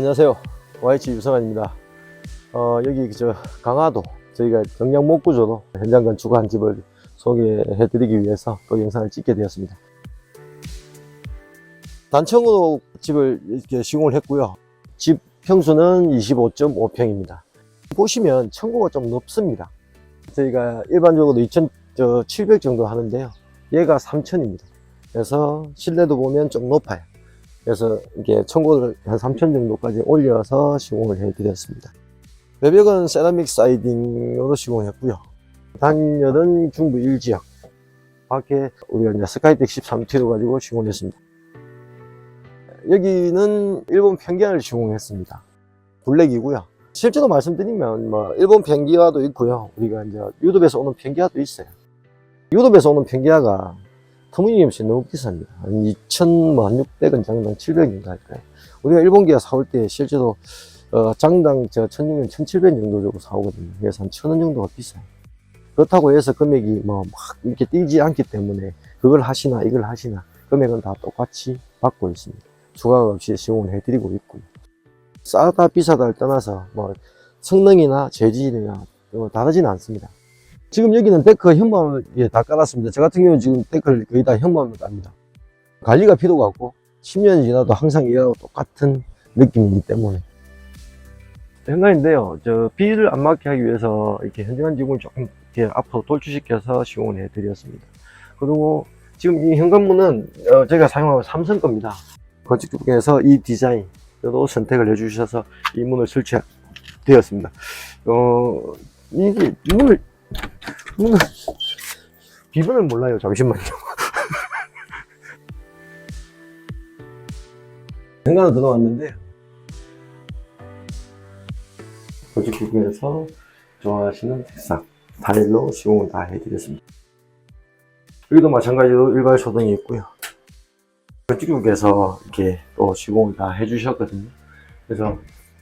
안녕하세요. YH 유성환입니다. 어, 여기 저 강화도 저희가 경량 목구조로 현장 건축한 집을 소개해드리기 위해서 또 영상을 찍게 되었습니다. 단층으로 집을 이렇게 시공을 했고요. 집 평수는 25.5평입니다. 보시면 청구가 좀 높습니다. 저희가 일반적으로 2,700 정도 하는데요. 얘가 3,000입니다. 그래서 실내도 보면 좀 높아요. 그래서 이게 청고를 한 3천 정도까지 올려서 시공을 해드렸습니다. 외벽은 세라믹 사이딩으로 시공했고요. 단열은 중부 1지역. 밖에 우리가 이제 스카이텍 13T로 가지고 시공했습니다. 여기는 일본 평기화를 시공했습니다. 블랙이고요. 실제로 말씀드리면 뭐 일본 평기화도 있고요. 우리가 이제 유럽에서 오는 평기화도 있어요. 유럽에서 오는 평기화가 터무니없이 너무 비쌉니다. 한 2,600원 장당 700원 할까요? 우리가 일본 기아 사올 때 실제로 어, 장당 저 1,600원, 1,700원 정도 주고 사오거든요. 그래서 한 1,000원 정도가 비싸요. 그렇다고 해서 금액이 뭐 막 이렇게 뛰지 않기 때문에 그걸 하시나 이걸 하시나 금액은 다 똑같이 받고 있습니다. 추가 없이 시공을 해드리고 있고요. 싸다 비싸다를 떠나서 뭐 성능이나 재질이나 뭐 다르지는 않습니다. 지금 여기는 데크 현무암을 예, 다 깔았습니다. 저 같은 경우는 지금 데크를 거의 다 현무암을 깝니다. 관리가 필요가 없고 10년이 지나도 항상 이하고 똑같은 느낌이기 때문에 현관인데요. 저 비를 안 맞게 하기 위해서 이렇게 현관 지붕을 조금 이렇게 앞으로 돌출시켜서 시공을 해드렸습니다. 그리고 지금 이 현관문은 어, 저희가 사용하고 삼성 겁니다. 건축주에서 이 디자인으로 선택을 해주셔서 이 문을 설치되었습니다. 어, 문을 문을 비번을 몰라요. 잠시만요. 현관으로 들어왔는데 건축주에서 좋아하시는 색상 타일로 시공을 다 해드렸습니다. 여기도 마찬가지로 일괄 소등이 있고요. 건축주께서 이렇게 또 시공을 다 해주셨거든요. 그래서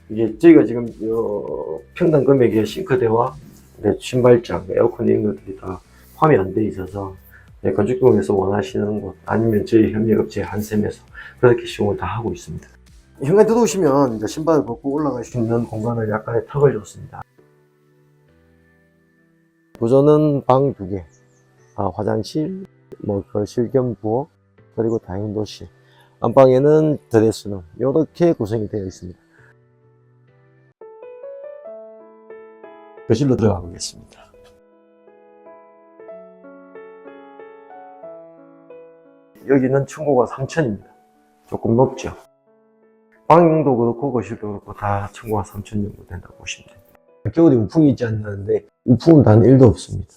이게 저희가 지금 요 평당 금액에 싱크대와 네, 신발장, 에어컨 이런 것들이 다 포함이 안 돼 있어서 네, 건축공에서 원하시는 곳 아니면 저희 협력업체 한샘에서 그렇게 시공을 다 하고 있습니다. 현관 들어오시면 이제 신발을 벗고 올라갈 수 있는 공간을 약간의 턱을 줬습니다. 구조는 방두 개, 아, 화장실, 뭐 거실 겸 부엌, 그리고 다용도실. 안방에는 드레스룸 이렇게 구성이 되어 있습니다. 거실로 들어가 보겠습니다. 여기는 층고가 3천입니다. 조금 높죠. 방도 그렇고 거실도 그렇고 다 층고가 3천 정도 된다고 보시면 됩니다. 겨울에 우풍이 있지 않는데 우풍은 단 1도 없습니다.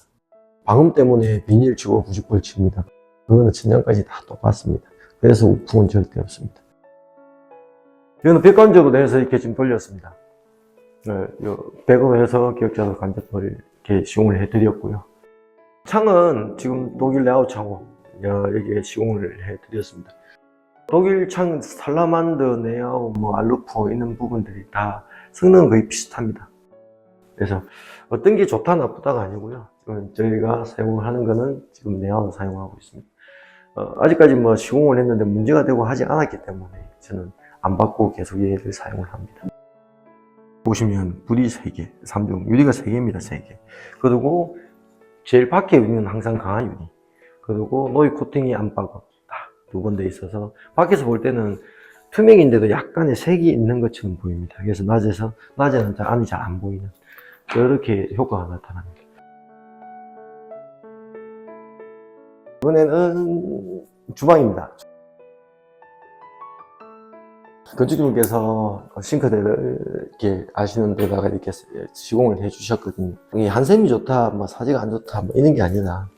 방음 때문에 비닐 치고 90불 칩니다. 그거는 천장까지 다 똑같습니다. 그래서 우풍은 절대 없습니다. 이거는 백관적으로 해서 이렇게 지금 돌렸습니다. 네, 요 백으로 해서 기억자로 간접을 이렇게 시공을 해드렸고요. 창은 지금 독일 레아웃 창호 여기에 시공을 해드렸습니다. 독일 창 살라만드, 네아우, 뭐 알루포 있는 부분들이 다 성능은 거의 비슷합니다. 그래서 어떤 게 좋다 나쁘다가 아니고요. 지금 저희가 사용을 하는 거는 지금 네아우 사용하고 있습니다. 어, 아직까지 뭐 시공을 했는데 문제가 되고 하지 않았기 때문에 저는 안 받고 계속 얘를 사용을 합니다. 보시면 불이 3개, 3중, 유리가 3개입니다, 3개. 그리고 제일 밖에 있는 항상 강한 유리. 그리고 노이 코팅이 안바고 두번돼 있어서 밖에서 볼 때는 투명인데도 약간의 색이 있는 것처럼 보입니다. 그래서 낮에서, 낮에는 잘 안이 잘 안 보이는 이렇게 효과가 나타납니다. 이번에는 주방입니다. 건축주님께서 싱크대를 이렇게 아시는 데다가 이렇게 시공을 해주셨거든요. 이 한샘이 좋다, 뭐 사지가 안 좋다, 뭐 이런 게 아니라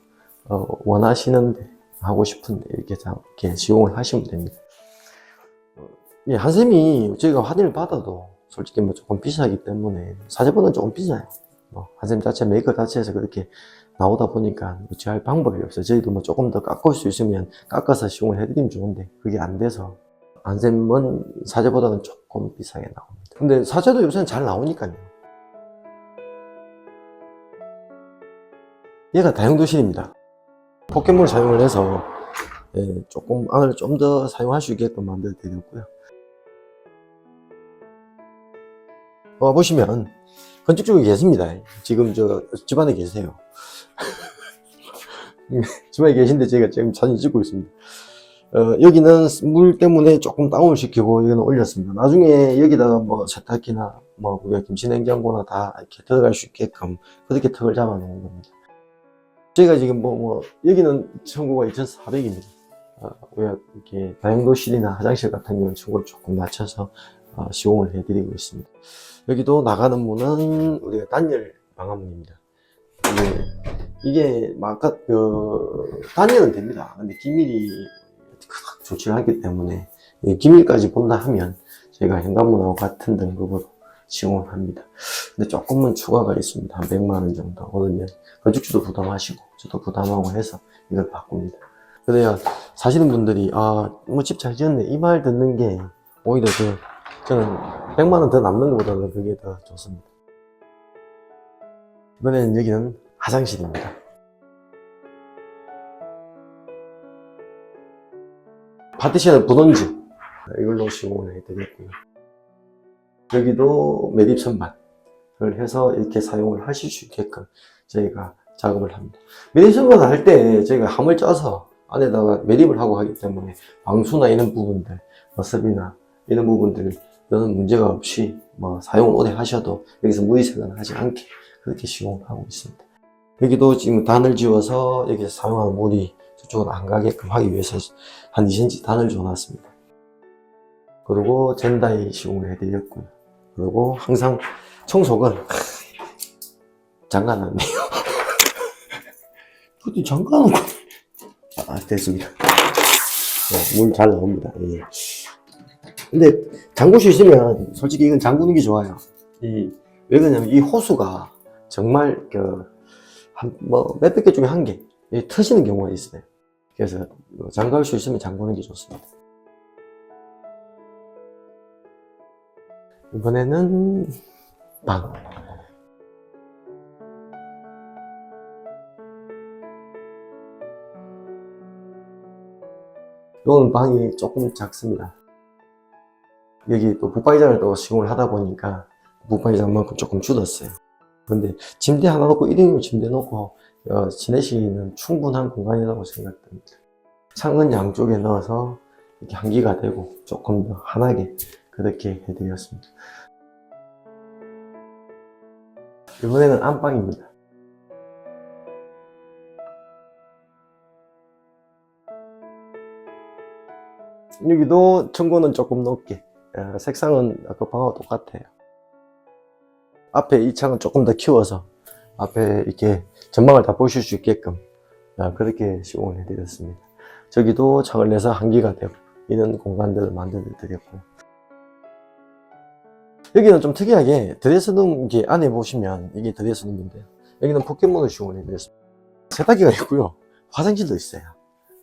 어, 원하시는데 하고 싶은데 이렇게 다 이렇게 시공을 하시면 됩니다. 어, 이 한샘이 저희가 확인을 받아도 솔직히 뭐 조금 비싸기 때문에 사제보다는 조금 비싸요. 뭐 한샘 자체 메이커 자체에서 그렇게 나오다 보니까 어찌할 방법이 없어요. 저희도 뭐 조금 더 깎을 수 있으면 깎아서 시공을 해드리면 좋은데 그게 안 돼서 안샘은 사제보다는 조금 비싸게 나옵니다. 근데 사제도 요새는 잘 나오니까요. 얘가 다용도실입니다. 포켓몬을 사용을 해서 예, 조금 안을 좀 더 사용할 수 있게끔 만들어 드렸고요. 와 보시면 건축주가 계십니다. 지금 저 집안에 계세요. 집안에 계신데 제가 지금 사진 찍고 있습니다. 어, 여기는 물 때문에 조금 다운을 시키고 여기는 올렸습니다. 나중에 여기다가 뭐 세탁기나 뭐 우리가 김치냉장고나 다 이렇게 들어갈 수 있게끔 그렇게 턱을 잡아 놓은 겁니다. 저희가 지금 뭐, 뭐, 여기는 청구가 2,400입니다. 어, 우리가 이렇게 다용도실이나 화장실 같은 경우는 청구를 조금 낮춰서 어, 시공을 해드리고 있습니다. 여기도 나가는 문은 우리가 단열 방화문입니다. 이게, 이게 막 아까 그 단열은 됩니다. 근데 기밀이 좋지 않기 때문에 이 기밀까지 본다 하면 저희가 현관문하고 같은 등급으로 시공을 합니다. 근데 조금은 추가가 있습니다. 한 100만 원 정도 오르면 건축주도 부담하시고 저도 부담하고 해서 이걸 바꿉니다. 그래야 사시는 분들이 아뭐 집 잘 지었네 이 말 듣는 게 오히려 더 저는 100만 원 더 남는 것보다는 그게 더 좋습니다. 이번에는 여기는 화장실입니다. 파티션은 분원지 이걸로 시공을 해드렸고요. 여기도 매립 선반을 해서 이렇게 사용을 하실 수 있게끔 저희가 작업을 합니다. 매립 선반을 할 때 저희가 함을 짜서 안에다가 매립을 하고 하기 때문에 방수나 이런 부분들, 머습이나 이런 부분들 는 문제가 없이 뭐 사용을 오래 하셔도 여기서 새거나 하지 않게 그렇게 시공을 하고 있습니다. 여기도 지금 단을 지워서 여기서 사용하는 물이 저쪽으로 안 가게끔 하기 위해서 한 2cm 단을 줘놨습니다. 그리고 젠다이 시공을 해드렸고요. 그리고 항상 청소는 잠가놨네요. 어디 잠가놓고 아 됐습니다. 네, 물잘 나옵니다. 예. 근데 잠글 수 있으면 솔직히 이건 잠그는 게 좋아요. 이, 왜 그러냐면 이 호수가 정말 그, 한, 뭐, 몇백 개 중에 한 개, 이 터지는 경우가 있어요. 그래서 장갈 수 있으면 잠그는 게 좋습니다. 이번에는 방. 이건 방이 조금 작습니다. 여기 또 북방이장을 또 시공을 하다 보니까 북방이장만큼 조금 줄었어요. 근데 침대 하나 놓고 1인용 침대 놓고 어, 지내시기는 충분한 공간이라고 생각됩니다. 창은 양쪽에 넣어서 이렇게 환기가 되고 조금 더 환하게 그렇게 해드렸습니다. 이번에는 안방입니다. 여기도 청고는 조금 높게 어, 색상은 아까 방하고 똑같아요. 앞에 이 창은 조금 더 키워서 앞에 이렇게 전망을 다 보실 수 있게끔 어, 그렇게 시공을 해드렸습니다. 저기도 창을 내서 한기가 되고 이런 공간들을 만들어 드렸고요. 여기는 좀 특이하게 드레스룸 이게 안에 보시면 이게 드레스룸인데요. 여기는 포켓몬을 시공을 해드렸습니다. 세탁기가 있고요. 화장실도 있어요.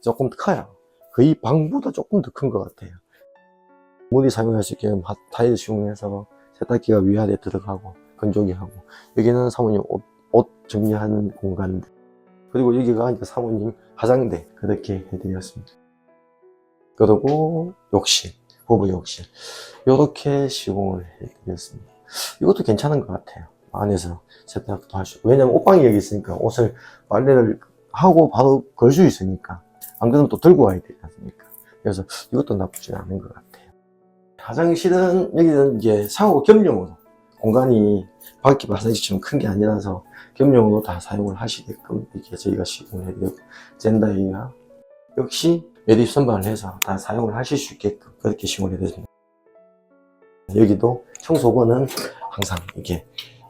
조금 커요. 거의 방보다 조금 더 큰 것 같아요. 물이 사용할 수 있게 하- 타일 시공해서 세탁기가 위아래 들어가고 건조기 하고 여기는 사모님 옷, 옷 정리하는 공간들 그리고 여기가 이제 사모님 화장대 그렇게 해드렸습니다. 그리고 욕실, 부부 욕실 이렇게 시공을 해드렸습니다. 이것도 괜찮은 것 같아요. 안에서 세탁도 할 수. 왜냐면 옷방이 여기 있으니까 옷을 빨래를 하고 바로 걸 수 있으니까 안 그러면 또 들고 와야 되지 않습니까? 그래서 이것도 나쁘지 않은 것 같아요. 화장실은 여기는 이제 샤워 겸용으로 공간이 밖에 화장실처럼 큰 게 아니라서 겸용으로 다 사용을 하시게끔 이렇게 저희가 시공을 젠다이가 역시 매립 선반을 해서 다 사용을 하실 수 있게끔 그렇게 시공을 해드렸습니다. 여기도 청소건은 항상 이렇게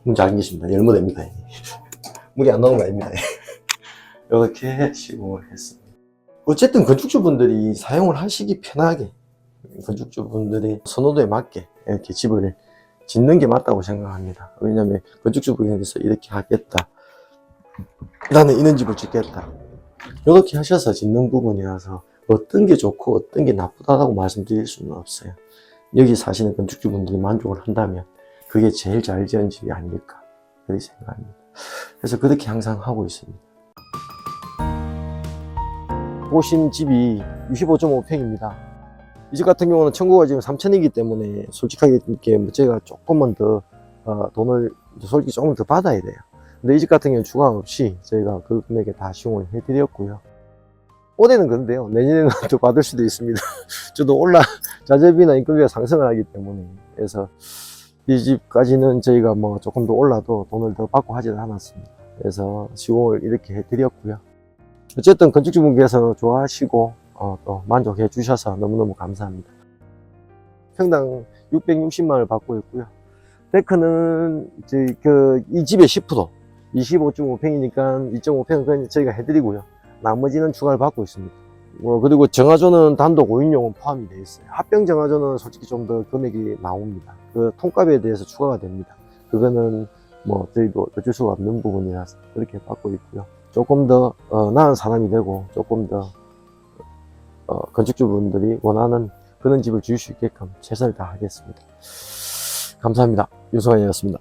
문 잠계십니다 열무됩니다. 물이 안 나오는 거 아닙니다. 이렇게 시공을 했습니다. 어쨌든 건축주분들이 사용을 하시기 편하게 건축주분들의 선호도에 맞게 이렇게 집을 짓는 게 맞다고 생각합니다. 왜냐하면 건축주분께서 이렇게 하겠다. 나는 이런 집을 짓겠다. 이렇게 하셔서 짓는 부분이라서 어떤 게 좋고 어떤 게 나쁘다고 말씀드릴 수는 없어요. 여기 사시는 건축주분들이 만족을 한다면 그게 제일 잘 지은 집이 아닐까 그렇게 생각합니다. 그래서 그렇게 항상 하고 있습니다. 보신 집이 65.5평입니다. 이 집 같은 경우는 청구가 지금 3천이기 때문에 솔직하게 이렇게 뭐 제가 조금만 더 어, 돈을 솔직히 조금 더 받아야 돼요. 근데 이 집 같은 경우는 추가 없이 저희가 그 금액에 다 시공을 해드렸고요. 올해는 그런데요. 내년에는 또 받을 수도 있습니다. 저도 올라 자재비나 인건비가 상승을 하기 때문에 그래서 이 집까지는 저희가 뭐 조금 더 올라도 돈을 더 받고 하지는 않았습니다. 그래서 시공을 이렇게 해드렸고요. 어쨌든 건축주분께서 좋아하시고 어, 또 만족해 주셔서 너무너무 감사합니다. 평당 660만 원을 받고 있고요. 데크는 저희 그이 집의 10% 25.5평이니까 2.5평은 저희가 해드리고요. 나머지는 추가를 받고 있습니다. 뭐 그리고 정화조는 단독 5인용은 포함이 되어 있어요. 합병 정화조는 솔직히 좀 더 금액이 나옵니다. 그 통값에 대해서 추가가 됩니다. 그거는 뭐 저희도 어쩔 수가 없는 부분이라서 그렇게 받고 있고요. 조금 더 어, 나은 사람이 되고 조금 더 어, 건축주분들이 원하는 그런 집을 지을 수 있게끔 최선을 다하겠습니다. 감사합니다. 유성환이었습니다.